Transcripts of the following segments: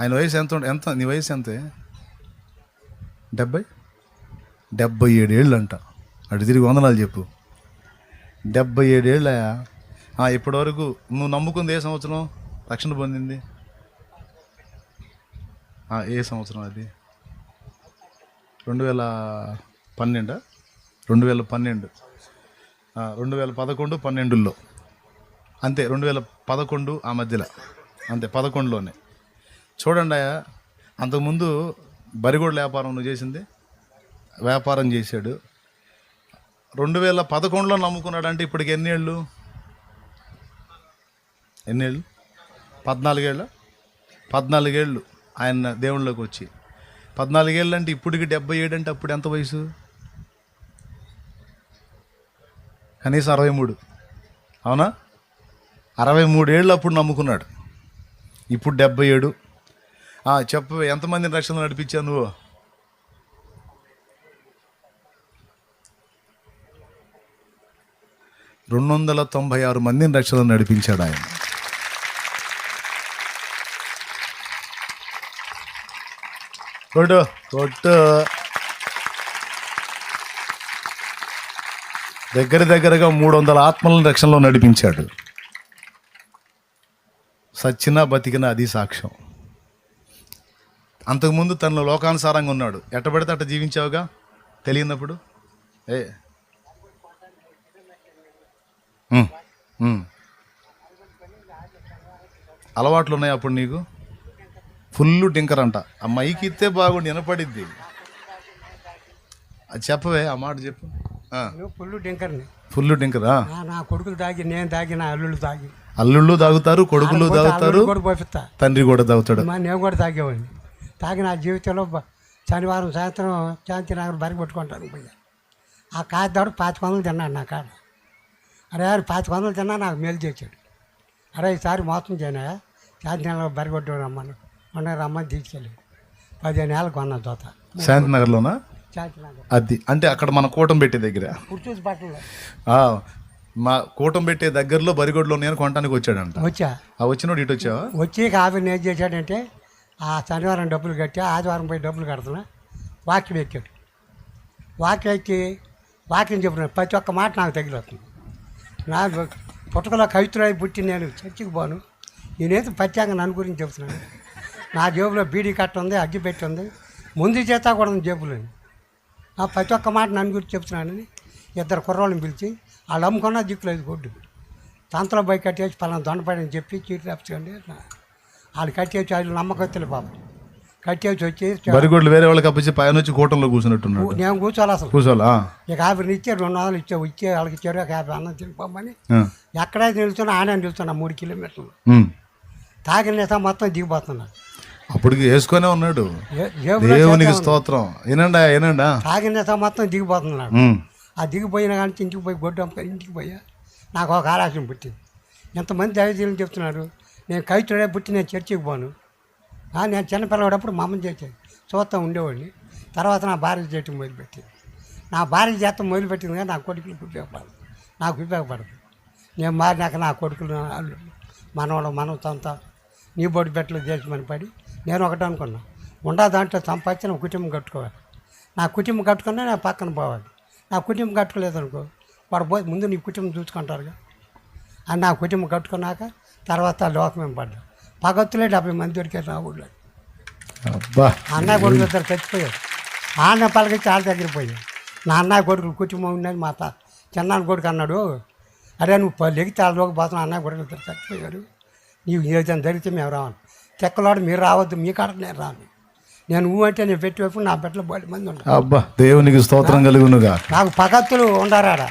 ఆయన వయసు ఎంత ఎంత నీ వయసు ఎంతే? డెబ్బై? డెబ్బై ఏడేళ్ళు అంట అటు తిరిగి వందనాలు చెప్పు. డెబ్బై ఏడేళ్ళయా ఇప్పటివరకు నువ్వు నమ్ముకుంది ఏ సంవత్సరం? రక్షణ పొందింది? ఏ సంవత్సరం అది? రెండు వేల పన్నెండా? రెండు వేల పన్నెండు. రెండు వేల పదకొండు పన్నెండులో అంతే రెండు వేల పదకొండు ఆ మధ్యలో. అంతే పదకొండులోనే. చూడండి అయ్యా అంతకుముందు బరిగోడ్ల వ్యాపారం నువ్వు చేసింది? వ్యాపారం చేశాడు. రెండు వేల పదకొండులో నమ్ముకున్నాడు అంటే ఇప్పటికి ఎన్ని ఏళ్ళు? ఎన్ని పద్నాలుగేళ్ళ? పద్నాలుగేళ్ళు ఆయన దేవుళ్ళకి వచ్చి. పద్నాలుగేళ్ళు అంటే ఇప్పటికి డెబ్బై ఏడు అంటే అప్పుడు ఎంత వయసు? కనీసం అరవై మూడు. అవునా? అరవై మూడేళ్ళు అప్పుడు నమ్ముకున్నాడు. ఇప్పుడు డెబ్బై ఏడు. చెప్పు ఎంతమందిని రక్షణ నడిపించావు నువ్వు? రెండు వందల తొంభై ఆరు మందిని రక్షణ నడిపించాడు ఆయన. కొట్టు కొట్టు. దగ్గర దగ్గరగా మూడు వందల ఆత్మలను రక్షణలో నడిపించాడు. సచ్చినా బతికినా అది సాక్ష్యం. అంతకుముందు తనలో లోకానుసారంగా ఉన్నాడు. ఎట్ట పడితే అట్ట జీవించావుగా? తెలియనప్పుడు? ఏ. అలవాట్లు ఉన్నాయి అప్పుడు నీకు? ఫుల్ టింకర్ అంట ఆ మైకి ఇస్తే బాగుండి వినపడిద్ది. అది చెప్పవే ఆ మాట చెప్పు. పుల్లు డింకర్ని ఫుల్ టింకరా? నా- కొడుకులు తాగి నేను తాగి నా అల్లుళ్ళు తాగి. అల్లుళ్ళు తాగుతారు కొడుకులు తాగుతారు. తండ్రి కూడా తాగుతాడు. నేను కూడా తాగేవాడిని. తాగి నా జీవితంలో శనివారం సాయంత్రం శాంతినగర్ బరి కొట్టుకుంటాను పోయా. ఆ కాదాడు పాతిక వందలు తిన్నాడు నా కాడ. అరే పాతిక వందలు తిన్నా నాకు మేలు చేశాడు. అరే ఈసారి మోసం చేయనా? శాంతినగర్ బరి కొట్టు రమ్మను. మొన్న రమ్మని తీసుకెళ్ళి పదిహేను ఏళ్ళకి కొన్నా దోత. శాంతినగర్లోనా శాంతినగర్ అది అంటే అక్కడ మన కూటం పెట్టే దగ్గర. మా కూటం పెట్టే దగ్గరలో బరిగొడ్లో నేను కొనడానికి వచ్చాడంట. వచ్చా? ఆ వచ్చినోడు ఇటు వచ్చావా వచ్చి కాఫీ ఏం చేశాడంటే ఆ శనివారం డబ్బులు కట్టి ఆదివారం పోయి డబ్బులు కడుతున్నా. వాక్యం ఎక్కాడు. వాక్యం ఎక్కి వాక్యం చెప్తున్నాడు ప్రతి ఒక్క మాట నాకు తగిలిస్తుంది. నా పుట్టకలో కవిత్రులై పుట్టి నేను చర్చికి పోను. నేనేదో ప్రత్యేకంగా నన్ను గురించి చెప్తున్నాను. నా జేబులో బీడీ కట్ట ఉంది అగ్గి పెట్టి ఉంది. ముందు చేత కూడా ఉంది జేబులో. ఆ ప్రతి ఒక్క మాట నన్ను గురించి చెప్తున్నానని ఇద్దరు కుర్రోళ్ళని పిలిచి వాళ్ళు అమ్ముకున్న దిక్కులేదు గుడ్డు. తంతలో బైక్ కట్టేసి పలానా దొండపడని చెప్పి చీటి రాపించండి వాళ్ళు కట్టేసి వాళ్ళు నమ్మకత్తులు పాపం. కట్టేసి వచ్చి బరిగొడ్లు వేరే వాళ్ళకి అప్పచ్చి పైన వచ్చి కూటంలో కూర్చున్నట్టున్నాడు. నేను కూర్చోవాలి అసలు. కూర్చోవాలా? ఇక యాభై ఇచ్చే రెండు వందలు ఇచ్చే ఇచ్చే వాళ్ళకి ఇచ్చారు ఒక యాభై అన్నం తినిపోమని. ఎక్కడైతే నిలుస్తున్నా ఆయన నిలుస్తున్నా మూడు కిలోమీటర్లు. తాగిన నేత మొత్తం దిగిపోతున్నా అప్పటికి వేసుకొనే ఉన్నాడు. దేవునికి. స్తోత్రం. ఏనండా ఏనండా తాగిన నేత మొత్తం దిగిపోతున్నాడు. ఆ దిగిపోయిన కానీ ఇంటికి పోయి గొడ్డు ఇంటికి పోయా. నాకు ఒక ఆలోచన పుట్టింది. ఎంతమంది దైవజీలు చెప్తున్నారు నేను కవితుడే పుట్టి నేను చర్చికి పోను. నేను చిన్నపిల్లవాడప్పుడు మా అమ్మని చేసేది చూస్తా ఉండేవాడిని. తర్వాత నా భార్య చేయటం మొదలుపెట్టింది. నా భార్య చేతం మొదలుపెట్టింది కానీ నా కొడుకులకు ఉపయోగపడదు. నాకు ఉపయోగపడదు. నేను మారినాక నా కొడుకులు వాళ్ళు మనవాడు మనం మనవతంతా నీ బొడి పెట్టలు చేసి పడి నేను ఒకటి అనుకున్నా. ఉండా దాంట్లో సంపాదించిన కుటుంబం కట్టుకోవాలి. నా కుటుంబం కట్టుకున్నా నా పక్కన పోవాలి. నా కుటుంబం కట్టుకోలేదనుకో వాడు పోయి ముందు నీ కుటుంబం చూసుకుంటారుగా. అని నా కుటుంబం కట్టుకున్నాక తర్వాత లోకమేం పడ్డా పగత్తులే డెబ్బై మంది దొరికారు నా ఊళ్ళో అన్నయ్య కొడుకు ఇద్దరు చచ్చిపోయారు. ఆ అన్న పలకి చాలా దగ్గర పోయారు. నా అన్నయ్య కొడుకు కుటుంబం ఉన్నది మా తా చిన్నాన్న కొడుకు అన్నాడు అరే నువ్వు లెగితే వాళ్ళ లోకి పోతున్నా అన్నయ్య కొడుకు ఇద్దరు చచ్చిపోయారు. నీవు ఏదైనా జరిగితే మేము రావాలి. తెక్కలాడు మీరు రావద్దు మీ కాడ నేను రాను. నేను ఊ అంటే నేను పెట్టి వైపు నా బిడ్డలు బయట మంది ఉంటారు అబ్బా దేవునికి స్తోత్రం కలుగునుగా. నాకు పగత్తులు ఉండారాడ?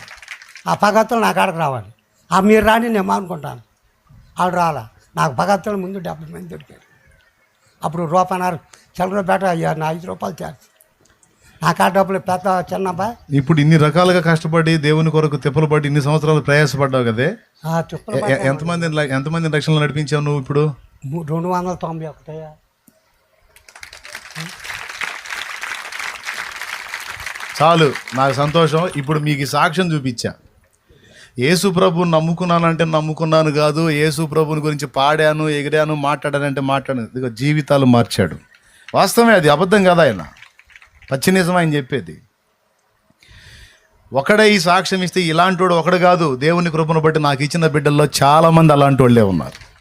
ఆ పగత్తులు నా కాడకు రావాలి. ఆ మీరు రాని నేను మానుకుంటాను వాళ్ళు రాలా. నాకు పగత్తుల ముందు డెబ్బై మంది దొరికారు. అప్పుడు రూపాయన్నర చిల్లర బేట అయ్యా నా ఐదు రూపాయలు చేసి నా కాడ డబ్బులు పెద్ద చిన్నబ్బాయి ఇప్పుడు ఇన్ని రకాలుగా కష్టపడి దేవుని కొరకు తిప్పలు పడి ఇన్ని సంవత్సరాలు ప్రయాసపడ్డావు కదే? ఎంతమంది ఎంతమంది రక్షణలు నడిపించావు నువ్వు ఇప్పుడు? రెండు వందల తొంభై ఒకటయ్యా. చాలు నాకు సంతోషం. ఇప్పుడు మీకు సాక్ష్యం చూపించా. యేసు ప్రభుని నమ్ముకున్నానంటే నమ్ముకున్నాను కాదు యేసు ప్రభుని గురించి పాడాను ఎగిరాను మాట్లాడానంటే మాట్లాడాను. ఇదిగో జీవితాలు మార్చాడు. వాస్తవమే అది అబద్ధం కదా ఆయన. పచ్చి నిజం ఆయన చెప్పేది. ఒకడే ఈ సాక్ష్యం ఇస్తే ఇలాంటి వాడు ఒకడు కాదు. దేవుని కృపను బట్టి నాకు ఇచ్చిన బిడ్డల్లో చాలామంది అలాంటి వాళ్ళే ఉన్నారు.